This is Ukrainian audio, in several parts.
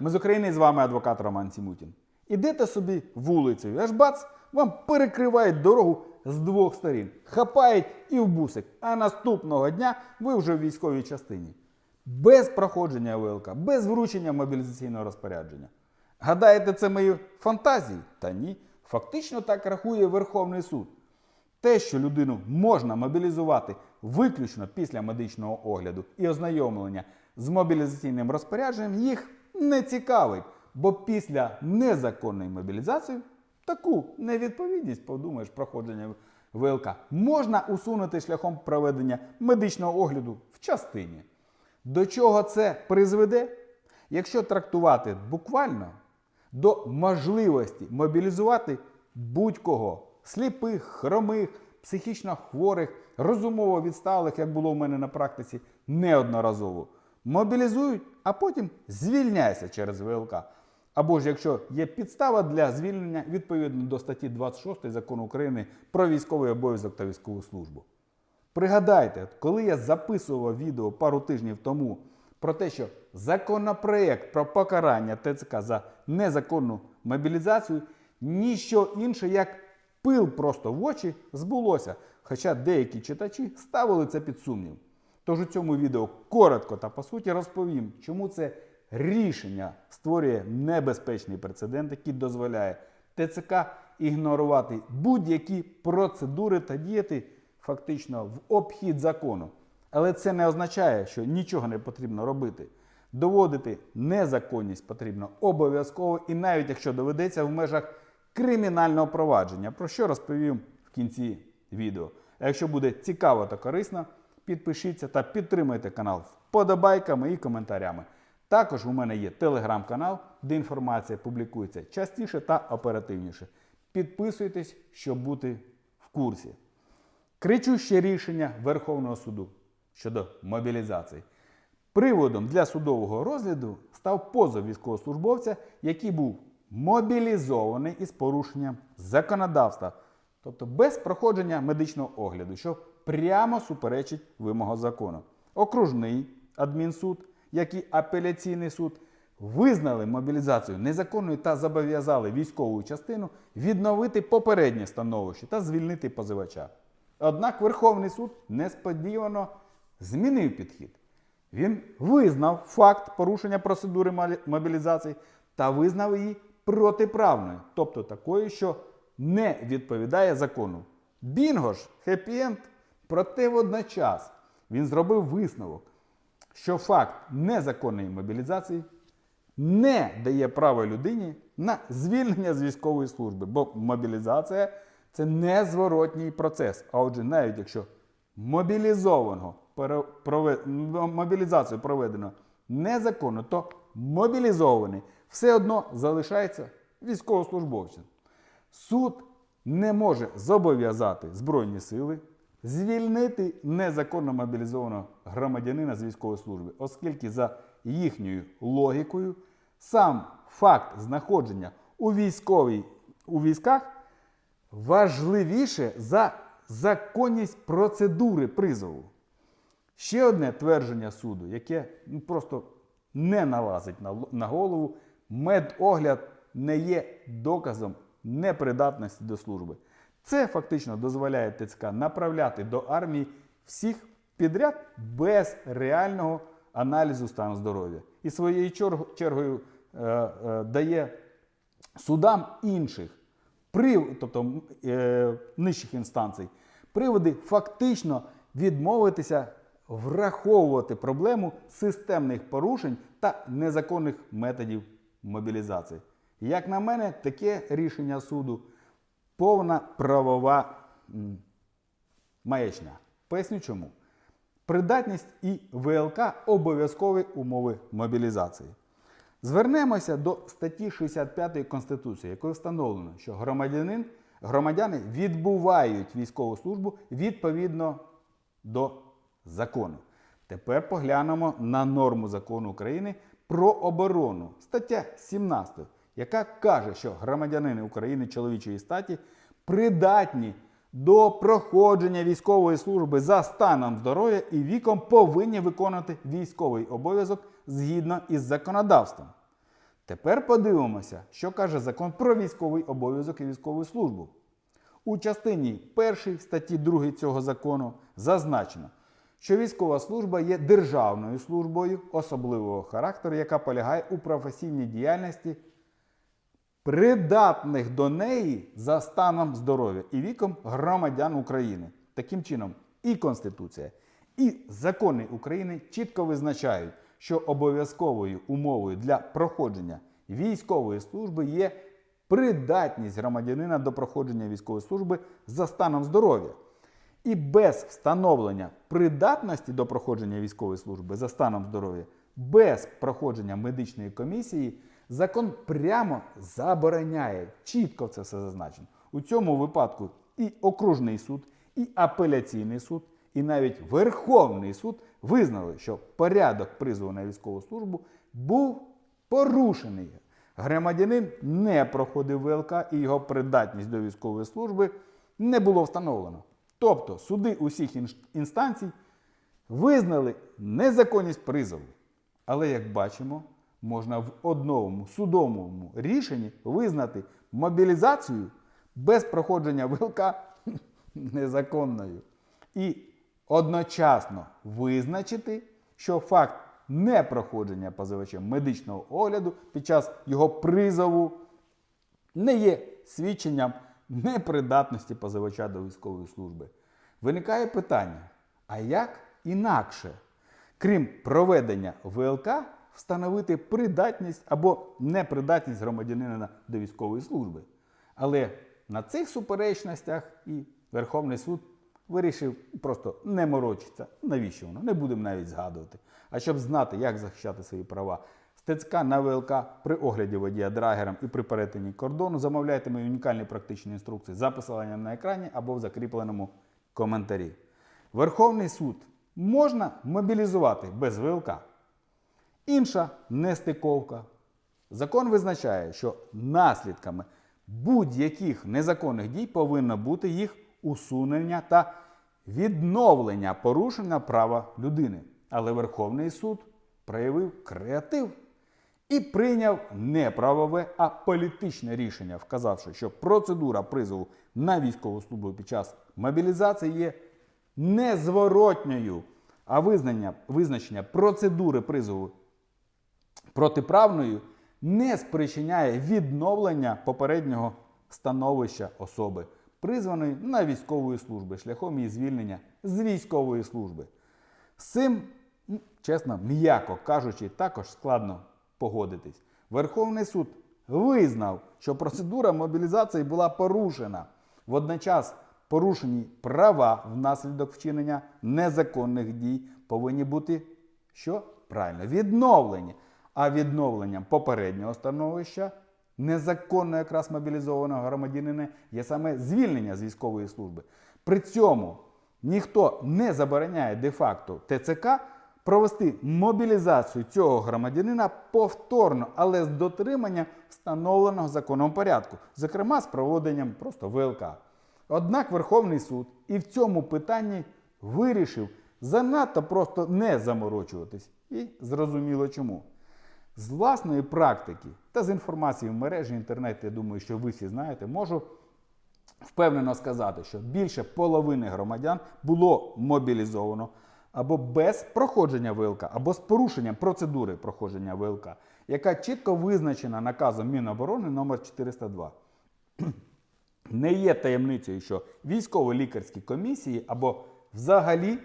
Ми з України і з вами адвокат Роман Сімутін. Ідете собі вулицею, аж бац, вам перекривають дорогу з двох сторін, хапають і в бусик. А наступного дня ви вже в військовій частині. Без проходження ВЛК, без вручення мобілізаційного розпорядження. Гадаєте, це мої фантазії? Та ні. Фактично так рахує Верховний суд. Те, що людину можна мобілізувати виключно після медичного огляду і ознайомлення з мобілізаційним розпорядженням, їх не цікавить, бо після незаконної мобілізації таку невідповідність, подумаєш, проходження ВЛК можна усунути шляхом проведення медичного огляду в частині. До чого це призведе? Якщо трактувати буквально, до можливості мобілізувати будь-кого сліпих, хромих, психічно хворих, розумово відсталих, як було в мене на практиці, неодноразово. Мобілізують, а потім звільняйся через ВЛК. Або ж якщо є підстава для звільнення відповідно до статті 26 закону України про військовий обов'язок та військову службу. Пригадайте, коли я записував відео пару тижнів тому про те, що законопроект про покарання ТЦК за незаконну мобілізацію ніщо інше, як пил просто в очі збулося. Хоча деякі читачі ставили це під сумнів. Тож у цьому відео коротко та по суті розповім, чому це рішення створює небезпечний прецедент, який дозволяє ТЦК ігнорувати будь-які процедури та діяти фактично в обхід закону. Але це не означає, що нічого не потрібно робити. Доводити незаконність потрібно обов'язково, і навіть якщо доведеться в межах кримінального провадження, про що розповім в кінці відео. А якщо буде цікаво та корисно, підпишіться та підтримайте канал вподобайками і коментарями. Також у мене є телеграм-канал, де інформація публікується частіше та оперативніше. Підписуйтесь, щоб бути в курсі. Кричуще рішення Верховного суду щодо мобілізації. Приводом для судового розгляду став позов військовослужбовця, який був мобілізований із порушенням законодавства, тобто без проходження медичного огляду, що прямо суперечить вимогам закону. Окружний адмінсуд, як і апеляційний суд, визнали мобілізацію незаконною та зобов'язали військову частину відновити попереднє становище та звільнити позивача. Однак Верховний суд несподівано змінив підхід. Він визнав факт порушення процедури мобілізації та визнав її протиправною, тобто такою, що не відповідає закону. Бінго ж, хеппі-енд, проте водночас він зробив висновок, що факт незаконної мобілізації не дає права людині на звільнення з військової служби, бо мобілізація це незворотній процес. А отже, навіть якщо мобілізованого м- мобілізацію проведено незаконно, то мобілізований все одно залишається військовослужбовцем. Суд не може зобов'язати Збройні сили звільнити незаконно мобілізованого громадянина з військової служби, оскільки за їхньою логікою сам факт знаходження у військовій у військах важливіше за законність процедури призову. Ще одне твердження суду, яке ну, просто не налазить на, на голову, медогляд не є доказом непридатності до служби. Це фактично дозволяє ТЦК направляти до армії всіх підряд без реального аналізу стану здоров'я. І своєю чергою е, е, дає судам інших, прив, тобто е, нижчих інстанцій, приводи фактично відмовитися враховувати проблему системних порушень та незаконних методів мобілізації. Як на мене, таке рішення суду повна правова маячня. Поясню чому. Придатність і ВЛК обов'язкові умови мобілізації. Звернемося до статті 65 Конституції, якою встановлено, що громадянин, громадяни відбувають військову службу відповідно до закону. Тепер поглянемо на норму закону України про оборону, стаття 17, яка каже, що громадянини України чоловічої статі придатні до проходження військової служби за станом здоров'я і віком повинні виконувати військовий обов'язок згідно із законодавством. Тепер подивимося, що каже закон про військовий обов'язок і військову службу. У частині 1 статті 2 цього закону зазначено, що військова служба є державною службою особливого характеру, яка полягає у професійній діяльності придатних до неї за станом здоров'я і віком громадян України. Таким чином, і Конституція, і закони України чітко визначають, що обов'язковою умовою для проходження військової служби є придатність громадянина до проходження військової служби за станом здоров'я. І без встановлення придатності до проходження військової служби за станом здоров'я, без проходження медичної комісії, закон прямо забороняє, чітко це все зазначено. У цьому випадку і окружний суд, і апеляційний суд, і навіть Верховний суд визнали, що порядок призову на військову службу був порушений. Громадянин не проходив ВЛК і його придатність до військової служби не було встановлено. Тобто суди усіх інстанцій визнали незаконність призову. Але, як бачимо, можна в одному судовому рішенні визнати мобілізацію без проходження ВЛК незаконною. І одночасно визначити, що факт непроходження позивачем медичного огляду під час його призову не є свідченням непридатності позивача до військової служби. Виникає питання: а як інакше, крім проведення ВЛК, встановити придатність або непридатність громадянина до військової служби? Але на цих суперечностях і Верховний суд вирішив просто не морочитися. Навіщо воно? Не будемо навіть згадувати. А щоб знати, як захищати свої права, Стецька на ВЛК при огляді водія драгером і при перетині кордону замовляйте мої унікальні практичні інструкції за посиланням на екрані або в закріпленому коментарі. Верховний суд можна мобілізувати без ВЛК. Інша нестиковка. Закон визначає, що наслідками будь-яких незаконних дій повинно бути їх усунення та відновлення порушення права людини. Але Верховний суд проявив креатив і прийняв не правове, а політичне рішення, вказавши, що процедура призову на військову службу під час мобілізації є незворотньою, а визнання, визначення процедури призову протиправною не спричиняє відновлення попереднього становища особи, призваної на військової служби, шляхом її звільнення з військової служби. З цим, чесно, м'яко кажучи, також складно погодитись. Верховний суд визнав, що процедура мобілізації була порушена. Водночас порушені права внаслідок вчинення незаконних дій повинні бути що? Правильно, відновлені. А відновленням попереднього становища незаконно якраз мобілізованого громадянина є саме звільнення з військової служби. При цьому ніхто не забороняє де-факто ТЦК провести мобілізацію цього громадянина повторно, але з дотриманням встановленого законом порядку, зокрема з проводенням просто ВЛК. Однак Верховний суд і в цьому питанні вирішив занадто просто не заморочуватись. І зрозуміло чому. З власної практики та з інформації в мережі інтернету, я думаю, що ви всі знаєте, можу впевнено сказати, що більше половини громадян було мобілізовано або без проходження ВЛК, або з порушенням процедури проходження ВЛК, яка чітко визначена наказом Міноборони номер 402. Не є таємницею, що військово-лікарські комісії або взагалі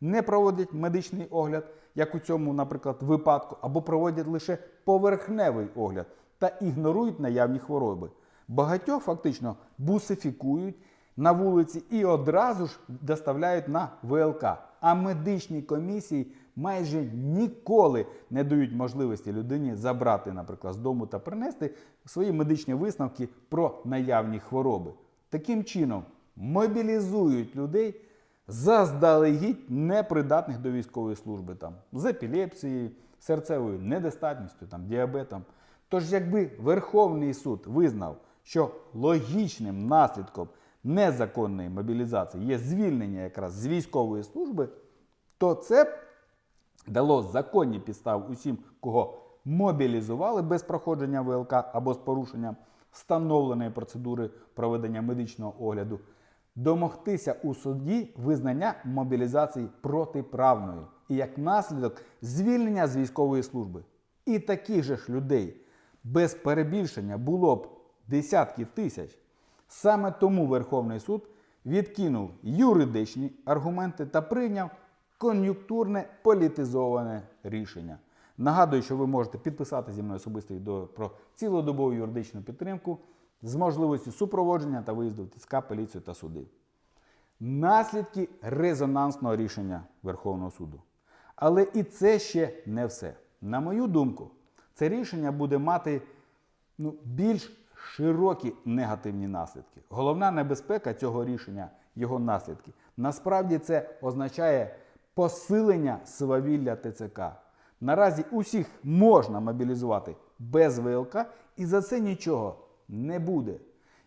не проводять медичний огляд, як у цьому, наприклад, випадку, або проводять лише поверхневий огляд та ігнорують наявні хвороби. Багатьох фактично бусифікують на вулиці і одразу ж доставляють на ВЛК. А медичні комісії майже ніколи не дають можливості людині забрати, наприклад, з дому та принести свої медичні висновки про наявні хвороби. Таким чином мобілізують людей заздалегідь непридатних до військової служби там, з епілепсією, серцевою недостатністю, там, діабетом. Тож, якби Верховний суд визнав, що логічним наслідком незаконної мобілізації є звільнення якраз з військової служби, то це б дало законні підстави усім, кого мобілізували без проходження ВЛК або з порушенням встановленої процедури проведення медичного огляду, домогтися у суді визнання мобілізації протиправною і як наслідок звільнення з військової служби. І таких же ж людей без перебільшення було б десятки тисяч. Саме тому Верховний суд відкинув юридичні аргументи та прийняв кон'юнктурне політизоване рішення. Нагадую, що ви можете підписати зі мною особистий до про цілодобову юридичну підтримку з можливістю супроводження та виїзду в ТСК, поліцію та суди. Наслідки резонансного рішення Верховного суду. Але і це ще не все. На мою думку, це рішення буде мати ну, більш широкі негативні наслідки. Головна небезпека цього рішення, його наслідки. Насправді це означає посилення свавілля ТЦК. Наразі усіх можна мобілізувати без ВЛК, і за це нічого не буде.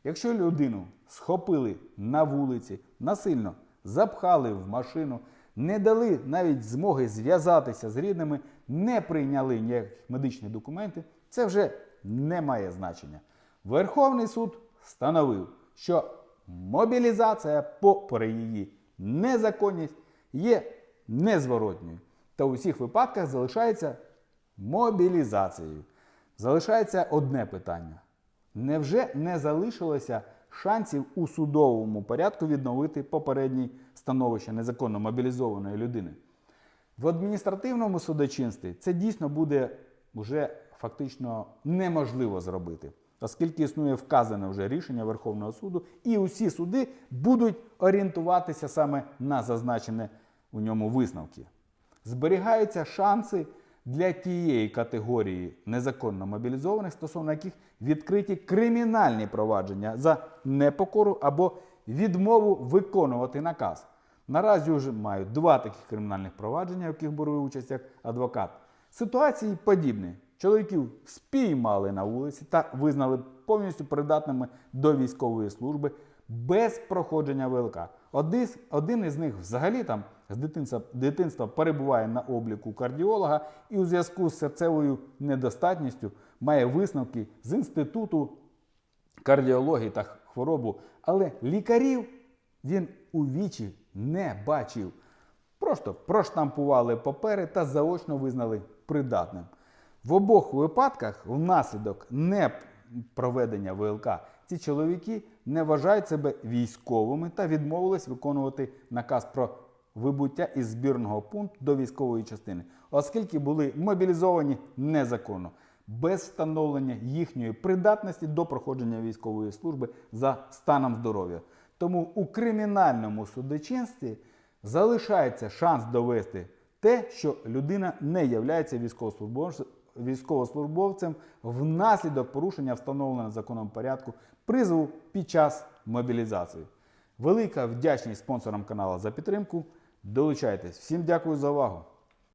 Якщо людину схопили на вулиці, насильно запхали в машину, не дали навіть змоги зв'язатися з рідними, не прийняли ніяких медичних документів, це вже не має значення. Верховний суд встановив, що мобілізація, попри її незаконність, є незворотньою. Та у всіх випадках залишається мобілізацією. Залишається одне питання. Невже не залишилося шансів у судовому порядку відновити попереднє становище незаконно мобілізованої людини? В адміністративному судочинстві це дійсно буде вже фактично неможливо зробити, оскільки існує вказане вже рішення Верховного суду, і усі суди будуть орієнтуватися саме на зазначене у ньому висновки. Зберігаються шанси для тієї категорії незаконно мобілізованих, стосовно яких відкриті кримінальні провадження за непокору або відмову виконувати наказ. Наразі вже мають два таких кримінальних провадження, в яких беру участь як адвокат. Ситуації подібні. Чоловіків спіймали на вулиці та визнали повністю придатними до військової служби без проходження ВЛК. Один із них взагалі там з дитинства, дитинства перебуває на обліку кардіолога і у зв'язку з серцевою недостатністю має висновки з інституту кардіології та хворобу, але лікарів він у вічі не бачив. Просто проштампували папери та заочно визнали придатним. В обох випадках, внаслідок не проведення ВЛК, ці чоловіки не вважають себе військовими та відмовились виконувати наказ про вибуття із збірного пункту до військової частини, оскільки були мобілізовані незаконно, без встановлення їхньої придатності до проходження військової служби за станом здоров'я. Тому у кримінальному судочинстві залишається шанс довести те, що людина не є військовослужбовцем, внаслідок порушення встановленого законом порядку призову під час мобілізації. Велика вдячність спонсорам каналу за підтримку. Долучайтесь. Всім дякую за увагу.